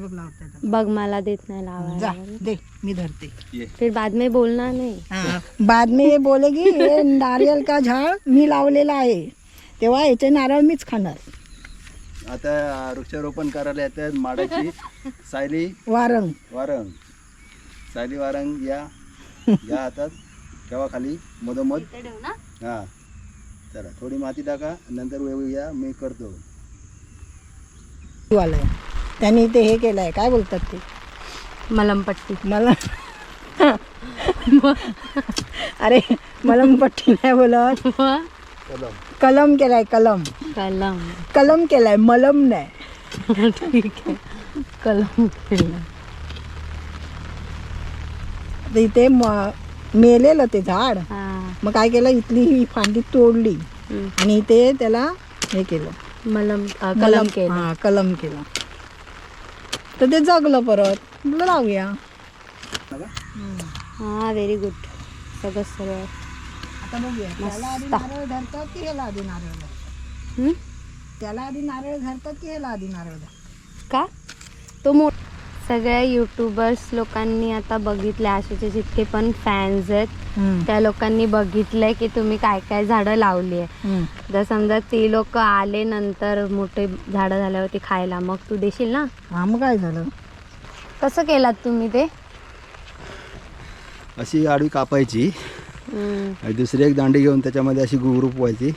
बघ लावतात बघ मला देत नाही जा लावायला दे मी धरते. ये. फिर बाद में बोलना नहीं. हाँ, बाद में ये बोलेगी ये नारियल का झाड मी लावलेला आहे. तेव्हा याचे नारळ मीच खाणार. आता वृक्षारोपण करायला येतात माडाची. सायली. वारंग. वारंग. सायली वारंग या. घ्या हातात. ठेवा खाली मधोमध. हा. चला थोडी माती टाका नंतर वेळ या मी करतो. वाला आहे. त्यांनी ते हे केलंय काय बोलतात ते? मलमपट्टी. मला अरे मलमपट्टी नाही बोलत. कलम केलाय कलम. कलम. कलम केलाय मलम नाही. ठीक आहे. कलम केलं तर इथे म- मेलेलं ते झाड. हा. मग काय केलं? इथली ही फांदी तोडली. हम्म. आणि इथे त्याला हे केलं. मलम अ, कलम केलं. हा कलम केलं. तर ते जगलं परत. म्हटलं लावूया हा व्हेरी गुड सगळं सरळ. आता बघूया. त्याला आधी नारळ धरतात की ह्याला आधी नारळ धरतात? त्याला आधी नारळ धरतात की ह्याला आधी नारळ धरतात? का? तो मो सगळ्या युट्यूबर्स लोकांनी आता बघितले आशेचे जितके पण फॅन्स आहेत त्या लोकांनी बघितलंय की तुम्ही काय काय झाडं लावली आहे. जर समजा ती लोक आले नंतर मोठे झाडं झाल्यावरती खायला मग तू देशील ना? हा मग काय झालं? कसं केलात तुम्ही ते? अशी आडवी कापायची. आणि दुसरी एक दांडी घेऊन त्याच्यामध्ये अशी गुरुप व्हायची.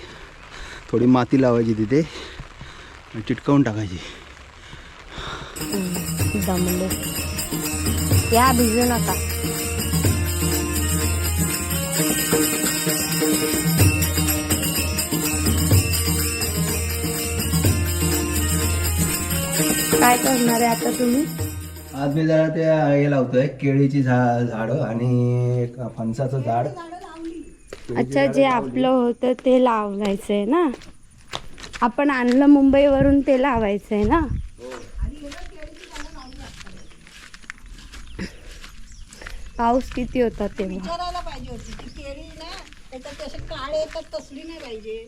थोडी माती लावायची तिथे. आणि चिटकावून टाकायची. दमले. या भिजू नका. काय करणार आहे आता तुम्ही? आज मी जरा ते हे लावतोय केळीची झाडं आणि फणसाचं झाड. अच्छा जे आपलं होतं ते लावायचंय ना? आपण आणलं मुंबईवरून ते लावायचंय ना? पाऊस किती होता तेव्हा? विचारायला पाहिजे होती ती केळी ना त्याच्यात असे काळे येतात तसली नाही पाहिजे.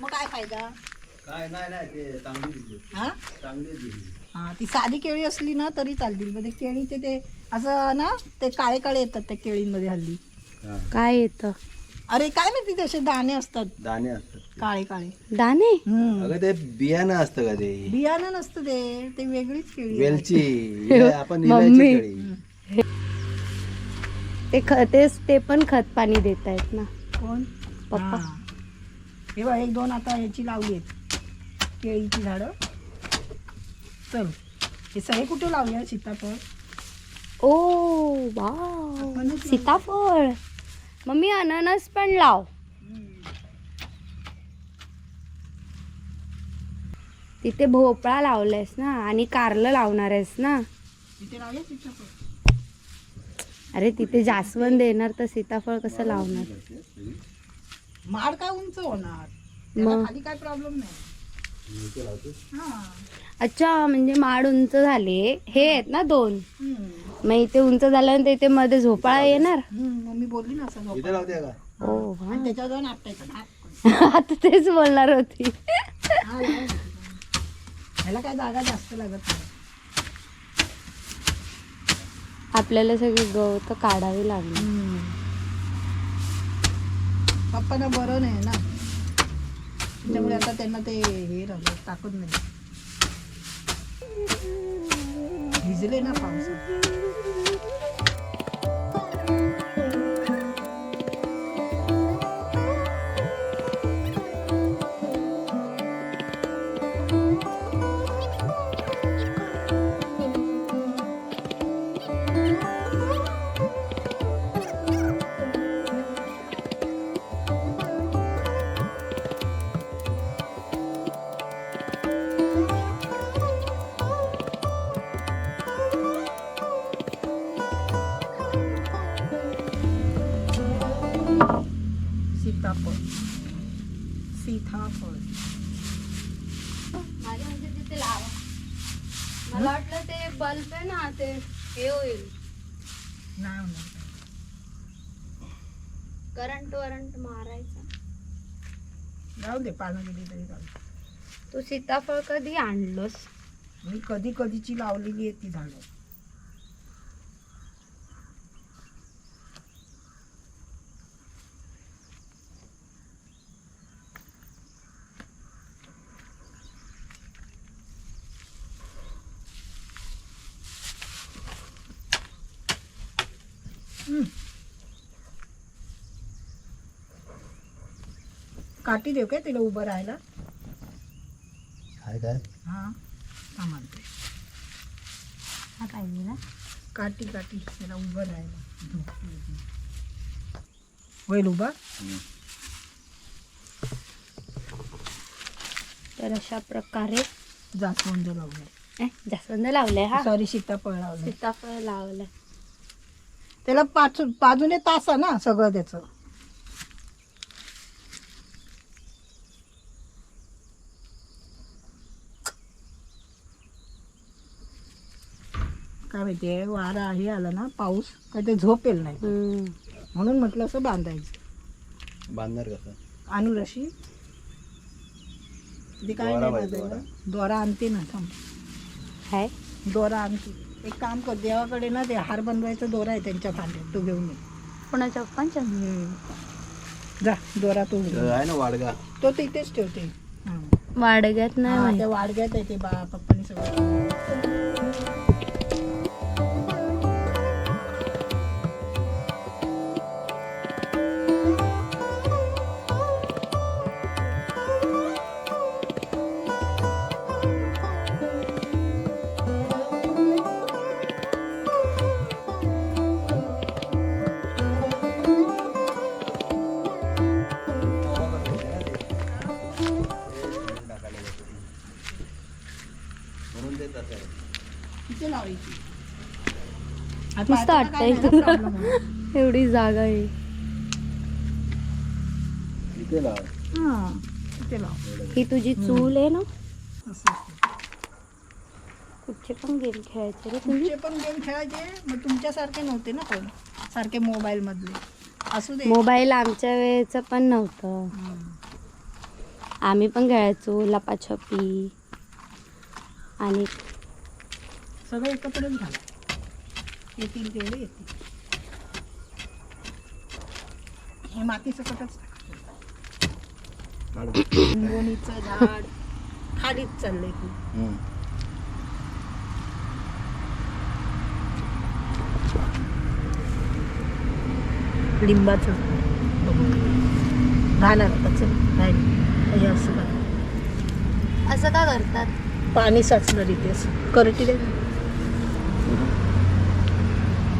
मग काय फायदा? काय नाही नाही ते चांगली हा? चांगली हा ती साधी केळी असली ना तरी चालतील. पण ते केळीचे ते असं ना ते काळे काळे येतात त्या केळींमध्ये हल्ली. काय येतं? अरे काय माहिती ते असे दाणे असतात. दाणे असतात काळे काळे. दाणे? हम्म. अगं ते बियाणं असतं का ते? बियाणं नसतं ते ते वेगळीच केळी आहे. वेलची हे आपण इलायची मम्मी. केळी. ते ख तेच ते पण खत पाणी देत आहेत ना. कोण? पप्पा. हा. हे बघ एक दोन आता ह्याची लावली आहेत. केळीची झाडं. चल. हे सगळे कुठे लावूया सीताफळ? Oh wow. आपणच सीताफळ. मम्मी अननस पण लाव. तिथे भोपळा लावलायस ना आणि कारलं लावणार आहेस ना. इथे लावूया सीताफळ? अरे तिथे जास्वंद येणार तर सीताफळ कसं लावणार? माड काय उंच होणार? त्याला मग? खाली काय प्रॉब्लेम नाही. हा. अच्छा म्हणजे माड उंच झाले. हे आहेत ना दोन? हम्म. मग इथे उंच झाल्यानंतर इथे मध्ये झोपाळा येणार? हम्म, मम्मी बोलली ना असं इथे लावते का? ओ वा. आणि त्याच्यावर जाऊन आपटायचं ना. आता तेच बोलणार होती. हा, लाव. ह्याला काय जागा जास्त लागत नाही. आपल्याला सगळी गवत काढावी लागली. पप्पांना बरं नाही ना. त्यामुळे आता त्यांना ते हे राहिलं ताकद नाही. भिजले ना पावसात. माझ्या म्हणजे तिथे लावा. मला वाटलं ते बल्ब आहे ना ते हे होईल. नाही होणार. करंट वरंट मारायचा. जाऊ दे पानं गेली तरी चालतं तू सीताफळ कधी आणलंस? मी कधी कधीची लावलेली आहे ती झाडं हम्म. काठी देऊ काय तिला उभं राहायला? काय हा हा ना? काठी काठी त्याला उभं राहायला. होईल उभा? तर अशा प्रकारे जास्वंद लावलंय. ए, जास्वंद लावलंय हा? सॉरी सीताफळ लावलंय. सीताफळ लावलंय. त्याला पाच बाजूने तास आहे ना सगळं त्याचं. काय माहितीये वारा हे आला ना पाऊस काय ते झोपेल नाही. म्हणून म्हटलं असं बांधायचं. बांधणार कसं? आणू रशी. ते काय दोरा नाही बांधायला. दोरा आणते ना थांब. हाय. दोरा आणते. एक काम कर देवाकडे ना ते हार बनवायचा दोरा आहे त्यांच्या खांद्यात तो घेऊन ये. कोणाच्या पप्पांच्या? जा दोरा तो घेऊन ये. आहे ना वाडगा. तो तिथेच ठेवते. हा. वाडग्यात नाही हा, माहीत. त्या वाडग्यात आहे ते बा पप्पानी सगळं. मस्त आहे. एवढी जागा आहे. हा ही तुझी चूल आहे ना. कुठचे पण गेम खेळायचे रे तुम्ही? तुमचे पण गेम खेळायचे मग तुमच्यासारखे नव्हते ना कोण? सारखे मोबाईल मधले असू दे. मोबाईल आमच्या वेळेचं पण नव्हतं. हम्म. आम्ही पण खेळायचो लपाछपी. आणि सगळं एकत्रच झालं. येतील तेवढे येतील. हे माती सकटच. लिंबोणीचं झाड खालीच चाललंय हम्म. लिंबाचं. हे असं का करतात? पाणी साचलं तिथे असं. करटी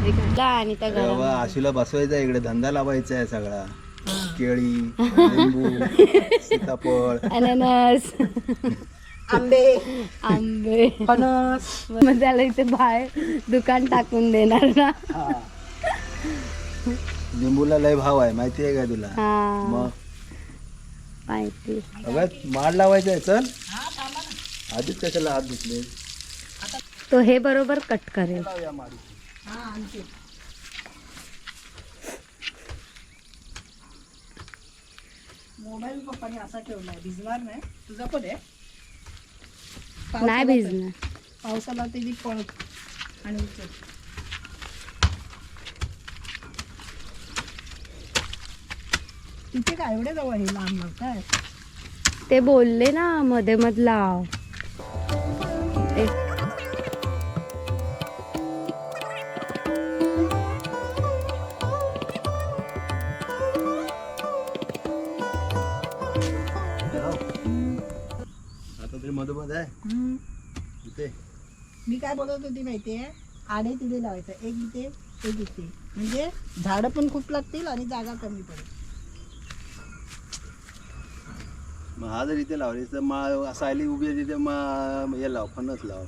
आणि त्या आशीला बसवायचा इकडे धंदा लावायचा आहे सगळा. केळी लिंबू सीताफळ. अननस. आंबे. आंबे. फणस मग त्याला इथे बाहेर दुकान टाकून देणार ना. लिंबूला लय भाव आहे माहिती आहे का तुला? हा. मग? माहिती. अगं माड लावायचा आहे चल. आधीच कशाला हात धुतले? तो हे बरोबर कट करेल. हा मोबाईल पप्पाने असा ठेवलाय भिजणार नाही. तुझा पण आहे. नाही भिजणार. पावसाला ते बी पळ आणि. तिथे काय एवढे जवळ हे लांब लांब काय? ते बोलले ना मध्ये मध लाव काय बोलत होती माहितीये? आडे तिथे लावायचं. एक इथे एक इथे. म्हणजे झाडं पण खूप लागतील आणि जागा कमी पडेल. मग हा जर इथे लावली तर मा सायली उभी आहे तिथे मा हे लाव फणस लाव.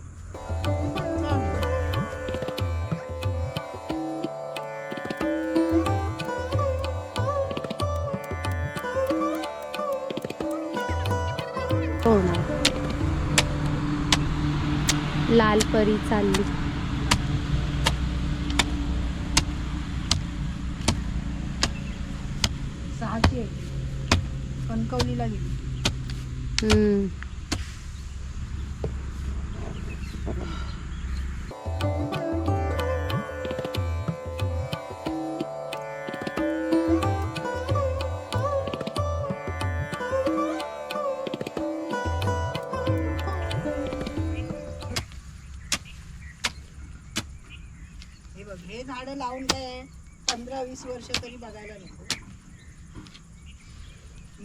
लाल परी चालली. कणकवलीला गेली. हम्म. वीस वर्ष तरी बघायला नको.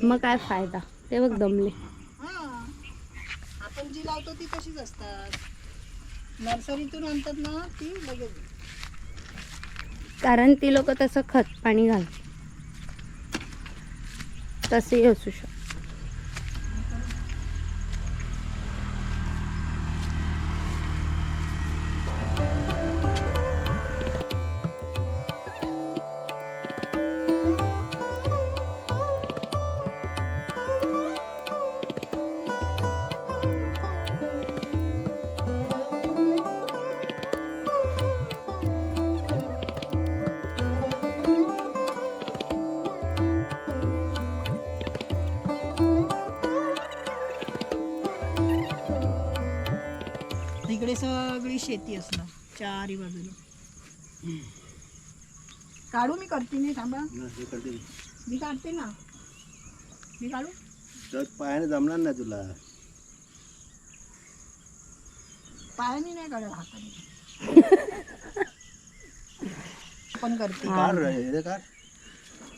मग काय फायदा? ते बघ दमले. हा. आपण जी लावतो ती तशीच असतात. नर्सरीतून आणतात ना ती लगेच. कारण ती लोक तसं खत पाणी घाल तसेही असू शकत. सगळी शेती असणार चारी बाजूला. काढू मी करते नाही थांबा. हे मी. काढते ना. मी काढू? पायाने जमणार नाही तुला. पायाने नाही काढत हाताने. पण करते. काढ रे, हे काढ.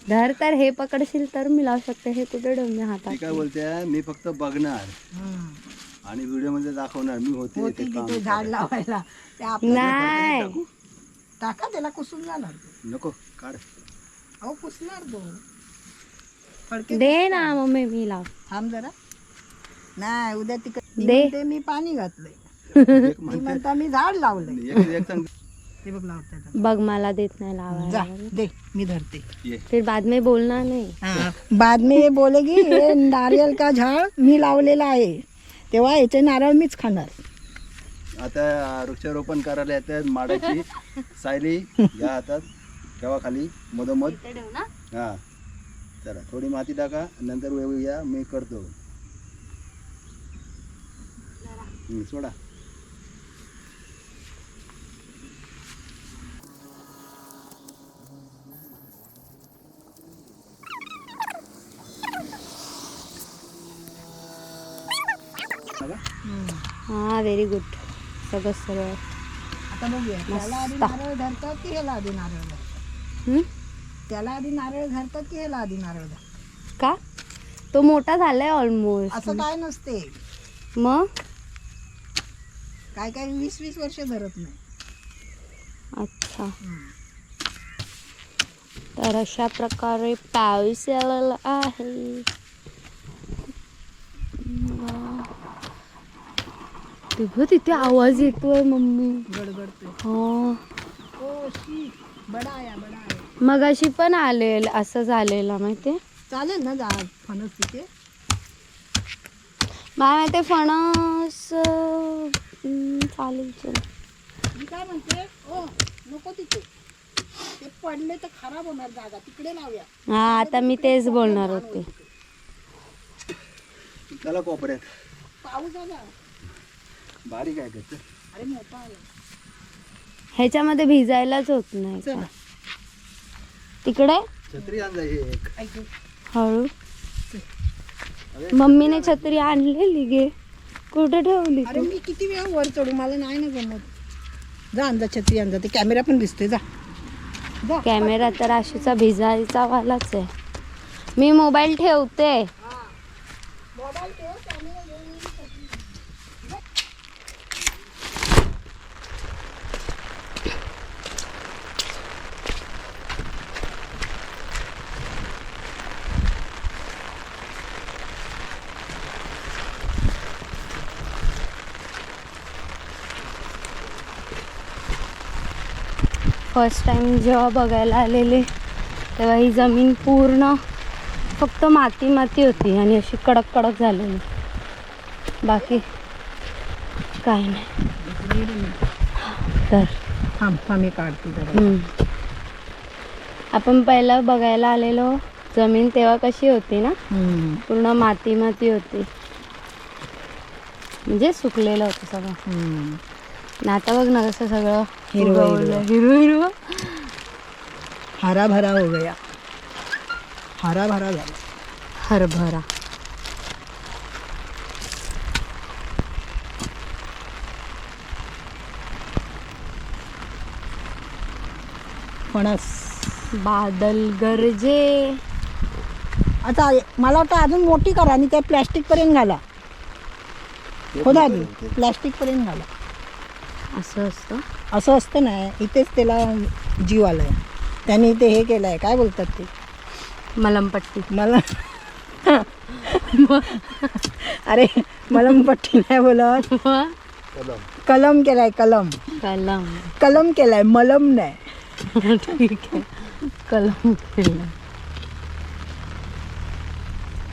धर तर हे पकडशील तर मी लावू शकते. हे कुठे ठेवून मी ती हातात काय बोलते? मी फक्त बघणार. आणि व्हिडिओमध्ये दाखवणार. मी होते होती ते काम तिथे झाड लावायला. ते आपलं नाही. टाकू? टाका त्याला कुसून जाणार. नको काढ. अहो कुसणार तो. फडके दे ना मम्मी मी लाव. थांब जरा. नाही उद्या तिकडे दे. ते मी पाणी घातलंय. एक ती म्हणते. म्हणता मी झाड लावलंय. एक एक सांग. ते बघ लावतात मला देत नाही जा लावायला दे मी धरते. ये. फिर बाद में बोलना नहीं. हाँ, बाद में ये बोलेगी हे नारियल का झाड मी लावलेला आहे. तेव्हा याचे नारळ मीच खाणार. आता वृक्षारोपण करायला येतात माडाची. सायली घ्या हातात. ठेवा खाली? मधोमध. हा. चला थोडी माती टाका नंतर वेगळी या मी करतो. सोडा. हा व्हेरी गुड सगळं सरळ. आता बघूया त्याला आधी नारळ धरतात की ह्याला आधी नारळ धरतात? त्याला आधी नारळ धरतात की ह्याला आधी नारळ धरतात? का? तो मोठा झालाय ऑलमोस्ट असं काय नसते. मग? काय काय वीस वीस वर्ष धरत नाही. अच्छा. तर अशा प्रकारे पाऊस आलेला आहे. तुझं तिथे आवाज येतोय मम्मी. गडगडते हो. मगाशी पण आलेलं असं झालेलं माहिती चालेल ना झाड फणस तिथे मला माहिती फणस चालेल चल. मी काय म्हणते? ओ नको तिथे. ते पडले तर खराब होणार जागा. तिकडे लावूया. हा आता मी तेच बोलणार होते. चला कोपऱ्यात. पाऊस आला. बारीक आहे का अरे मोठा आला ह्याच्यामध्ये भिजायलाच होत नाही चला. तिकडे? छत्री एक. ऐक. हळू. मम्मीने छत्री आणलेली गे. कुठे ठेवली अरे तू मी किती वेळा वर चढू मला नाही ना जमत. जा अंदा छत्री अंदा ते कॅमेरा पण दिसतोय जा. जा. कॅमेरा तर आशीचा भिजायचा वालाच आहे. मी मोबाईल ठेवते. मोबाईल ठेव घेऊन ये. फर्स्ट टाइम जेव्हा बघायला आलेले तेव्हा ही जमीन पूर्ण फक्त माती माती होती आणि अशी कडक कडक झालेली. बाकी काय नाही. तर मी काढते. आपण पहिला बघायला आलेलो जमीन तेव्हा कशी होती ना? पूर्ण माती माती होती. म्हणजे सुकलेलं होतं सगळं. आता बघ ना कसं सगळं. हिरवं. हिरवं. हिरवं हरा भरा हो गया. हरा भरा झाला. हरभरा. फणस. बादल गरजे. आता मला वाटतं अजून मोठी करा आणि त्या प्लॅस्टिक पर्यंत घाला. हो दादी प्लॅस्टिक पर्यंत घाला. असं असतं? असं असतं ना इथेच त्याला जीव आलाय. त्यांनी इथे हे केलंय काय बोलतात ते? मलमपट्टी. मला अरे मलमपट्टी नाही बोलत. कलम केलाय कलम. कलम. कलम केलाय मलम नाही. ठीक आहे. कलम केलं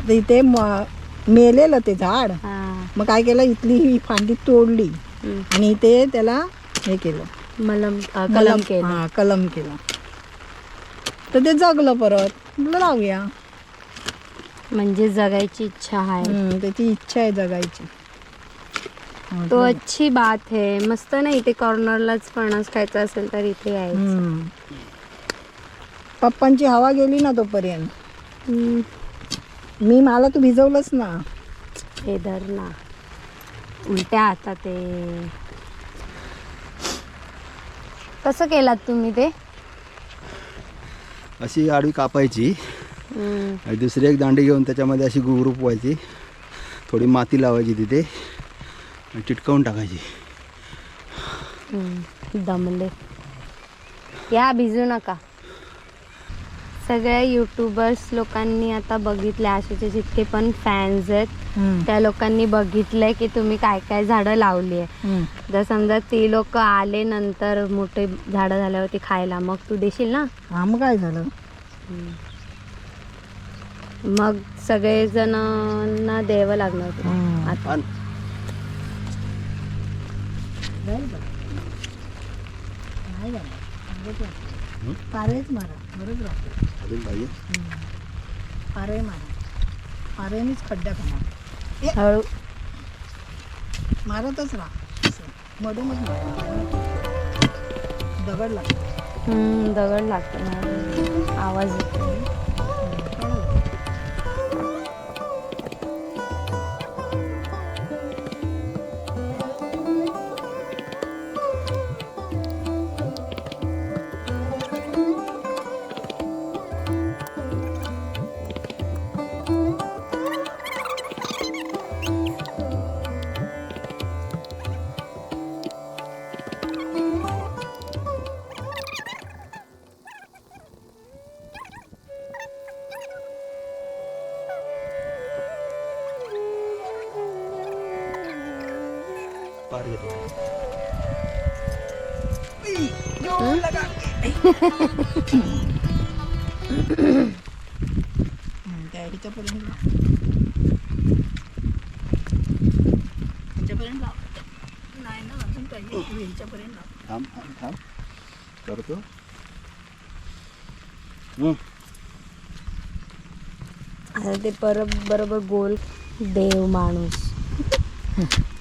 तर इथे म- मेलेलं ते झाड. हा. मग काय केलं? इथली ही फांदी तोडली. आणि इथे त्याला हे केलं. मलम कलम केलं हा कलम केलं. तर ते जगलं परत. म्हटलं लावूया. म्हणजे जगायची इच्छा आहे. हम्म, त्याची इच्छा आहे जगायची. तो अच्छी बात है. मस्त ना इथे कॉर्नरलाच फणस खायचा असेल तर इथे हम्म. पप्पांची हवा गेली ना तोपर्यंत. मी मला तू भिजवलंच ना. हे धर ना. उलट्या हातात ते. कसं केलात तुम्ही ते? अशी आडवी कापायची. हम्म. आणि दुसरी एक दांडी घेऊन त्याच्यामध्ये अशी गुरुप व्हायची. थोडी माती लावायची तिथे. आणि चिटकावून टाकायची. हम्म, दमले. या भिजू नका. सगळ्या युट्यूबर्स लोकांनी आता बघितले आशेचे जितके पण फॅन्स आहेत. त्या लोकांनी बघितलंय की तुम्ही काय काय झाडं लावली आहे. जर समजा ती लोक आले नंतर मोठे झाडं झाल्यावरती खायला मग तू देशील ना हा मग काय झालं मग सगळे जणांना द्यावं लागणार तुला. आता? नाही. पारेच मारा बरोबर अजून पाहिजे पारे मारा. पारेनेच खड्डा खाणार हळू. मारतच राहा. मधूनच मारा. दगड लागतो हम्म, दगड लागतो ना. आवाज येतो थांब थांब थांब करतो हं. आता ते परत बरोबर गोल देव माणूस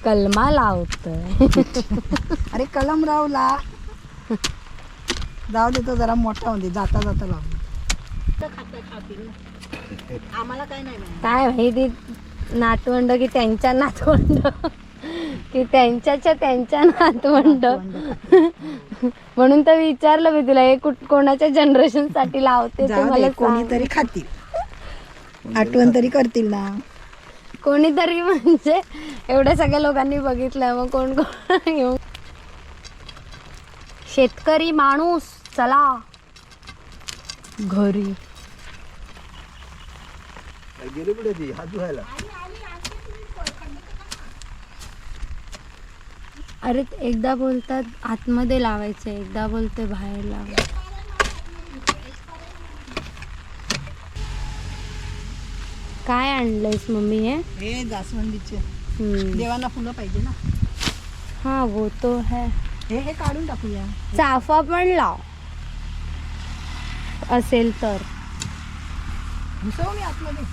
कलमा लावतोय. अरे कलम रावला. जाऊ दे तो जरा मोठा होते जाता जाता लावू आम्हाला काय नाही. काय माहिती? नातवंड की त्यांच्या नातवंड? की त्यांच्याच्या त्यांच्या नातवंड? म्हणून तर विचारलं मी तुला हे कोणाच्या जनरेशनसाठी लावते. कोणीतरी खातील. आठवण तरी करतील ना. कोणीतरी म्हणजे एवढ्या सगळ्या लोकांनी बघितलं मग कोण कोण येऊ शेतकरी माणूस चला. घरी. गेली कुठे ती? हात धुवायला. अरे एकदा बोलतात आतमध्ये लावायचं एकदा बोलते बाहेर लावायचं. काय आणलंयस मम्मी हे? हे जास्वंदीचे. देवांना फुलं पाहिजे ना. हा वो तो है. हे हे काढून टाकूया. चाफा पण लाव. असेल तर. घुसव मी आतमध्ये.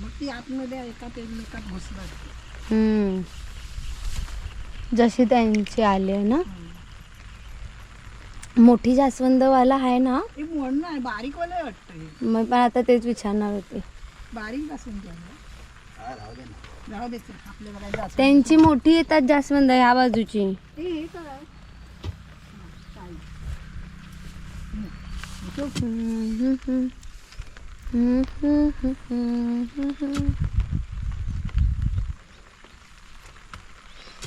मग ती आतमध्ये एकात एकमेकात हम्म. जशी त्यांची आली आहे ना? मोठी जास्वंदवाला आहे ना हे आहे बारीक वाला वाटतं हे मग पण आता तेच विचारणार होते बारीक जास्वंदी राहू दे आपल्याला काय. त्यांची मोठी येतात जास्वंद ह्या बाजूची हे? हा, चालेल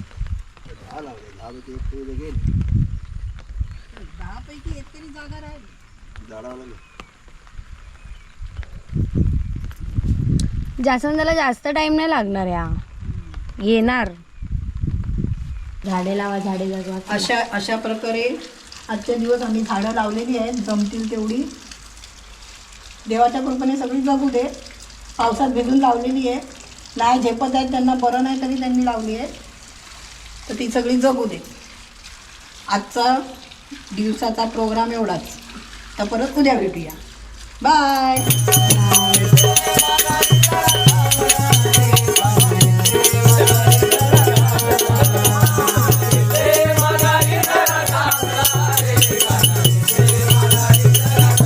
दहा पैकी एक तरी गेल दहापैकी एक तरी जागा राहील. झाडाला लागेल जास्वंदाला जास्त टाइम नाही लागणार या. येणार. झाडे लावा झाडे जगवा. अशा अशा प्रकारे आजचे दिवस आम्ही झाडं लावलेली आहेत जमतील तेवढी. देवाच्या कृपेने सगळी जगू दे. पावसात भिजून लावलेली आहे. नाही झेपत आहेत त्यांना बरं नाही तरी त्यांनी लावली आहे. तर ती सगळी जगू दे. आजचा दिवसाचा प्रोग्राम एवढाच. तर परत उद्या भेटूया. बाय